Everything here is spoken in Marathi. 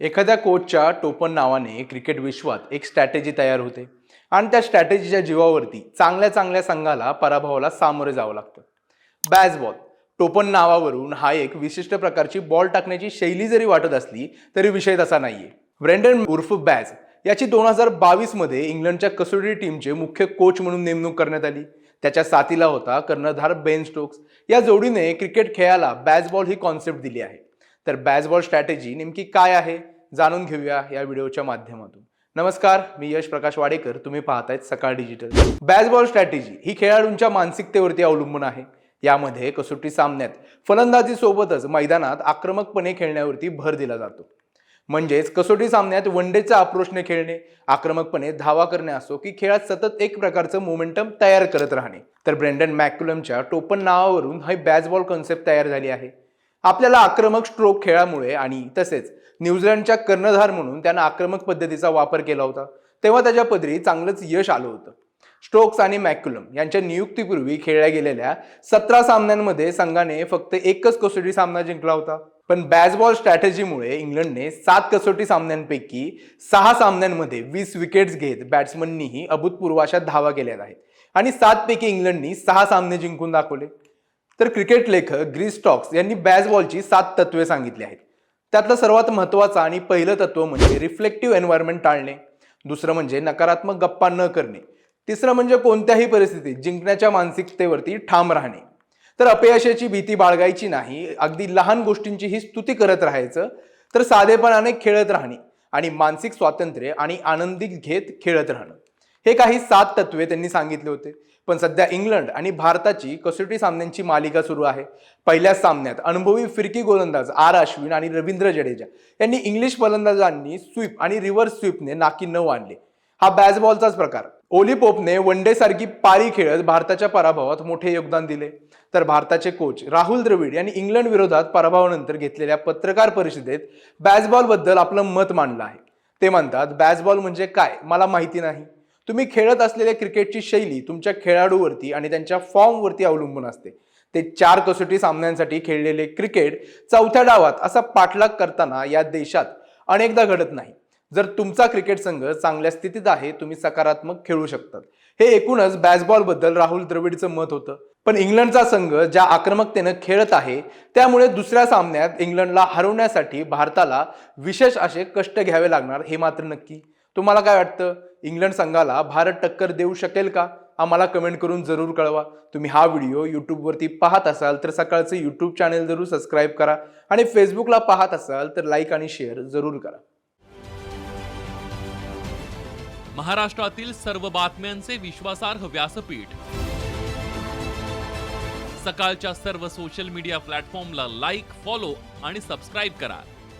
एखाद्या कोचच्या टोपण नावाने क्रिकेट विश्वात एक स्ट्रॅटेजी तयार होते. आणि त्या स्ट्रॅटेजीच्या जीवावरती चांगल्या चांगल्या संघाला पराभवाला सामोरे जावं लागतं. बॅज बॉल टोपण नावावरून हा एक विशिष्ट प्रकारची बॉल टाकण्याची शैली जरी वाटत असली तरी विषय तसा नाहीये. ब्रेंडन उर्फ बॅज याची दोन हजार बावीसमध्ये इंग्लंडच्या कसोटी टीमचे मुख्य कोच म्हणून नेमणूक करण्यात आली. त्याच्या साथीला होता कर्णधार बेन स्टोक्स. या जोडीने क्रिकेट खेळाला बॅज बॉल ही कॉन्सेप्ट दिली आहे. तर बॅजबॉल स्ट्रॅटेजी नेमकी काय आहे? जाणून घेऊया या व्हिडिओच्या माध्यमातून. नमस्कार मी यश प्रकाश वाडेकर. तुम्ही पाहतायत सकाळ डिजिटल बॅजबॉल स्ट्रॅटेजी ही खेळाडूंच्या मानसिकतेवरती अवलंबून आहे. यामध्ये कसोटी सामन्यात फलंदाजी सोबतच मैदानात आक्रमकपणे खेळण्यावरती भर दिला जातो. म्हणजेच कसोटी सामन्यात वनडेचा अप्रोचने खेळणे आक्रमकपणे धावा करणे असो की खेळात सतत एक प्रकारचं मोमेंटम तयार करत राहणे. तर ब्रेंडन मॅक्युलमच्या टोपन नावावरून ही बॅजबॉल कन्सेप्ट कॉन्सेप्ट तयार झाली आहे. आपल्याला आक्रमक स्ट्रोक खेळामुळे आणि तसेच न्यूझीलंडच्या कर्णधार म्हणून त्यानं आक्रमक पद्धतीचा वापर केला होता. तेव्हा त्याच्या पदरी चांगलंच यश आलं होतं. स्ट्रोक्स आणि मॅक्युलम यांच्या नियुक्तीपूर्वी खेळल्या गेलेल्या सतरा सामन्यांमध्ये संघाने फक्त एकच कसोटी सामना जिंकला होता. पण बॅजबॉल स्ट्रॅटेजीमुळे इंग्लंडने सात कसोटी सामन्यांपैकी सहा सामन्यांमध्ये वीस विकेट्स घेत बॅट्समननीही अभूतपूर्व अशा धावा केल्या आहेत. आणि सात पैकी इंग्लंडनी सहा सामने जिंकून दाखवले. तर क्रिकेट लेखक ग्रीस स्टॉक्स यांनी बॅजबॉलची सात तत्वे सांगितली आहेत. त्यातलं सर्वात महत्त्वाचं आणि पहिलं तत्व म्हणजे रिफ्लेक्टिव्ह एन्व्हायरमेंट टाळणे. दुसरं म्हणजे नकारात्मक गप्पा न करणे. तिसरं म्हणजे कोणत्याही परिस्थितीत जिंकण्याच्या मानसिकतेवरती ठाम राहणे. तर अपयशाची भीती बाळगायची नाही अगदी लहान गोष्टींची ही स्तुती करत राहायचं तर साधेपणाने खेळत राहणे आणि मानसिक स्वातंत्र्य आणि आनंदी घेत खेळत राहणं. हे काही सात तत्वे त्यांनी सांगितले होते. पण सध्या इंग्लंड आणि भारताची कसोटी सामन्यांची मालिका सुरू आहे. पहिल्याच सामन्यात अनुभवी फिरकी गोलंदाज आर अश्विन आणि रवींद्र जडेजा यांनी इंग्लिश फलंदाजांनी स्वीप आणि रिव्हर्स स्वीपने नाकी न आणले. हा बॅसबॉलचाच प्रकार. ओली पोपने वनडे सारखी पारी खेळत भारताच्या पराभवात मोठे योगदान दिले. तर भारताचे कोच राहुल द्रविड यांनी इंग्लंड विरोधात पराभवानंतर घेतलेल्या पत्रकार परिषदेत बॅजबॉलबद्दल आपलं मत मांडलं आहे. ते म्हणतात बॅसबॉल म्हणजे काय? मला माहिती नाही. तुम्ही खेळत असलेल्या क्रिकेटची शैली तुमच्या खेळाडूवरती आणि त्यांच्या फॉर्मवरती अवलंबून असते. ते चार कसोटी सामन्यांसाठी खेळलेले क्रिकेट चौथ्या डावात असा पाठलाग करताना या देशात अनेकदा घडत नाही. जर तुमचा क्रिकेट संघ चांगल्या स्थितीत आहे तुम्ही सकारात्मक खेळू शकतात. हे एकूणच बॅसबॉलबद्दल राहुल द्रविडचं मत होतं. पण इंग्लंडचा संघ ज्या आक्रमकतेनं खेळत आहे त्यामुळे दुसऱ्या सामन्यात इंग्लंडला हरवण्यासाठी भारताला विशेष असे कष्ट घ्यावे लागणार हे मात्र नक्की तुम्हाला काय वाटतं? इंग्लंड संघाला भारत टक्कर देऊ शकेल का? आम्हाला कमेंट करून जरूर कळवा. तुम्ही हा व्हिडिओ यूट्यूबवरती पाहत असाल तर सकाळचं यूट्यूब चॅनल जरूर सबस्क्राईब करा आणि फेसबुकला पाहत असाल तर लाईक आणि शेअर जरूर करा. महाराष्ट्रातील सर्व बातम्यांचे विश्वासार्ह व्यासपीठ. सकाळच्या सर्व सोशल मीडिया प्लॅटफॉर्मला लाईक फॉलो आणि सबस्क्राईब करा.